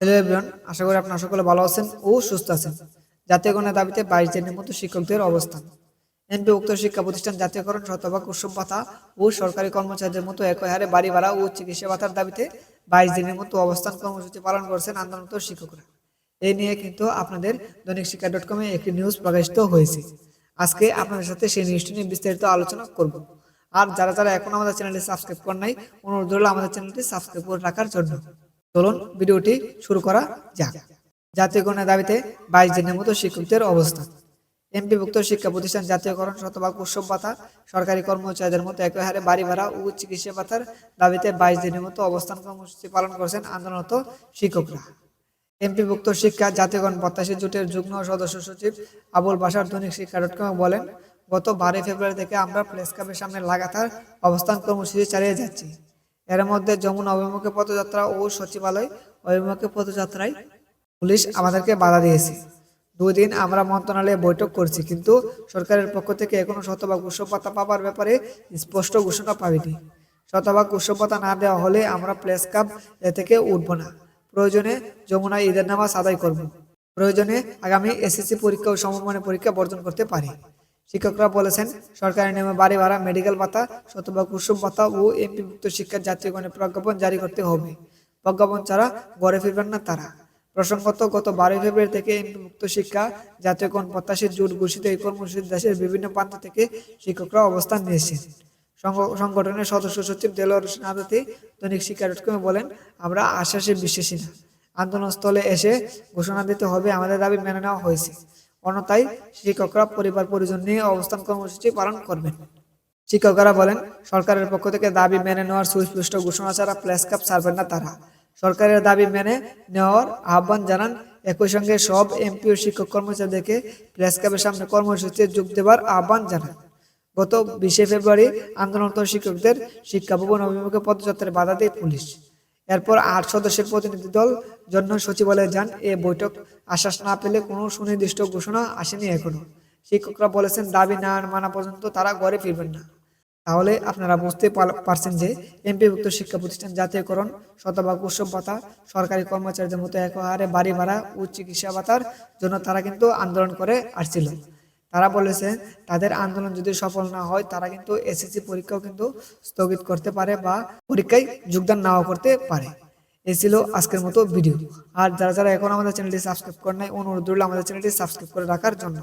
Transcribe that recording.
Hello আশা করি আপনারা সকলে ভালো আছেন ও সুস্থ আছেন। জাতীয়করণের দাবিতে বাইশ দিনের মতো শিক্ষকদের অবস্থান। এমপি উক্ত শিক্ষা প্রতিষ্ঠান জাতীয়করণ শতভাগ উৎসব ভাতা ও সরকারি কর্মচারীদের মতো একই হারে বাড়ি ভাড়া ও চিকিৎসা ভাতার দাবিতে বাইশ দিনের মতো অবস্থান কর্মসূচি পালন করছেন আন্দোলনরত শিক্ষকরা। এই নিয়ে কিন্তু আপনাদের দৈনিক শিক্ষা ডট কমে একটি নিউজ প্রকাশিত হয়েছে। আজকে আপনাদের সাথে সেই নিউজটি নিয়ে বিস্তারিত আলোচনা করব। আর যারা যারা এখন আমাদের চ্যানেলটি সাবস্ক্রাইব করেন নাই, অনুরোধ রইল আমাদের চ্যানেলটি সাবস্ক্রাইব করে রাখার জন্য। চলুন ভিডিওটি শুরু করা যাক। জাতীয়করণের দাবিতে বাইশ দিনের মতো শিক্ষকদের অবস্থান এমপিভুক্ত শিক্ষা প্রতিষ্ঠান জাতীয়করণ শতভাগ উৎসব ভাতা সরকারি কর্মচারীদের মতো একই হারে বাড়ি ভাড়া ও চিকিৎসা ভাতার দাবিতে বাইশ দিনের মতো অবস্থান কর্মসূচি পালন করছেন আন্দোলনরত শিক্ষকরা। এমপিভুক্ত শিক্ষা জাতীয়করণ প্রত্যাশী জোটের যুগ্ম সদস্য সচিব আবুল বাসার দৈনিক শিক্ষা ডট বলেন, গত বারোই ফেব্রুয়ারি থেকে আমরা প্রেস ক্লাবের সামনে লাগাতার অবস্থান কর্মসূচি চালিয়ে যাচ্ছি। এর মধ্যে যমুনা অভিমুখে পদযাত্রা ও সচিবালয় অভিমুখে পদযাত্রায় পুলিশ আমাদেরকে বাধা দিয়েছে। দুই দিন আমরা মন্ত্রণালয়ে বৈঠক করছি, কিন্তু সরকারের পক্ষ থেকে এখনও শতভাগ উৎসব ভাতা পাবার ব্যাপারে স্পষ্ট ঘোষণা পাইনি। শতভাগ উৎসব ভাতা না দেওয়া হলে আমরা প্লেস কাপ এ থেকে উঠব না। প্রয়োজনে যমুনা ঈদের নামাজ আদায় করব। প্রয়োজনে আগামী এসএসসি পরীক্ষা ও সমমানের পরীক্ষা বর্জন করতে পারি। শিক্ষকরা বলেছেন সরকারি নিয়মে বাড়ি ভাড়া মেডিকেল ভাতা শতভাগ উৎসব ভাতা ও এমপিভুক্ত শিক্ষার জাতীয়করণের প্রজ্ঞাপন জারি করতে হবে। প্রজ্ঞাপন ছাড়া ঘরে ফিরবেন না তারা। প্রসঙ্গত, গত বারোই ফেব্রুয়ারি থেকে এমপিভুক্ত শিক্ষা জাতীয়করণ প্রত্যাশী জোট ঘোষিত এই কর্মসূচি দেশের বিভিন্ন প্রান্ত থেকে শিক্ষকরা অবস্থান নিয়েছেন। সংগ- সংগঠনের সদস্য সচিব দেলোয়ার হোসেন দৈনিক শিক্ষা ডট কমে বলেন, আমরা আশ্বাসে বিশ্বাসী না। আন্দোলনস্থলে এসে ঘোষণা দিতে হবে আমাদের দাবি মেনে নেওয়া হয়েছে। অন্যথায় শিক্ষকরা পরিবার পরিজন নিয়ে অবস্থান কর্মসূচি পালন করবেন। শিক্ষকরা বলেন, সরকারের পক্ষ থেকে দাবি মেনে নেওয়ার সুস্পষ্ট ঘোষণা ছাড়া প্লেস কাপ ছাড়বেন না তারা। সরকারের দাবি মেনে নেওয়ার আহ্বান জানান, একই সঙ্গে সব এমপি ও শিক্ষক কর্মচারীদেরকে প্রেস সামনে কর্মসূচিতে যোগ দেওয়ার আহ্বান জানান। গত বিশে ফেব্রুয়ারি আন্দোলনরত শিক্ষকদের শিক্ষা ভবন অভিমুখে পদযাত্রায় বাধা দেয় পুলিশ। এরপর আট সদস্যের প্রতিনিধি দল জন্য সচিবালয়ে যান। এ বৈঠক আশ্বাস না পেলে কোনো সুনির্দিষ্ট ঘোষণা আসেনি এখনও। শিক্ষকরা বলেছেন, দাবি না মানা পর্যন্ত তারা ঘরে ফিরবেন না। তাহলে আপনারা বুঝতে পারছেন যে এমপিভুক্ত শিক্ষা প্রতিষ্ঠান জাতীয়করণ, শতভাগ উৎসব ভাতা, সরকারি কর্মচারীদের মতো এক হারে বাড়ি ভাড়া ও চিকিৎসা ভাতার জন্য তারা কিন্তু আন্দোলন করে আসছিল। তারা বলেছে, তাদের আন্দোলন যদি সফল না হয়, তারা কিন্তু এসএসসি পরীক্ষাও কিন্তু স্থগিত করতে পারে বা পরীক্ষায় যোগদান নাও করতে পারে। এই ছিল আজকের মতো ভিডিও। আর যারা যারা এখন আমাদের চ্যানেলটি সাবস্ক্রাইব করে নাই, অনুরোধ রইল আমাদের চ্যানেলটি সাবস্ক্রাইব করে রাখার জন্য।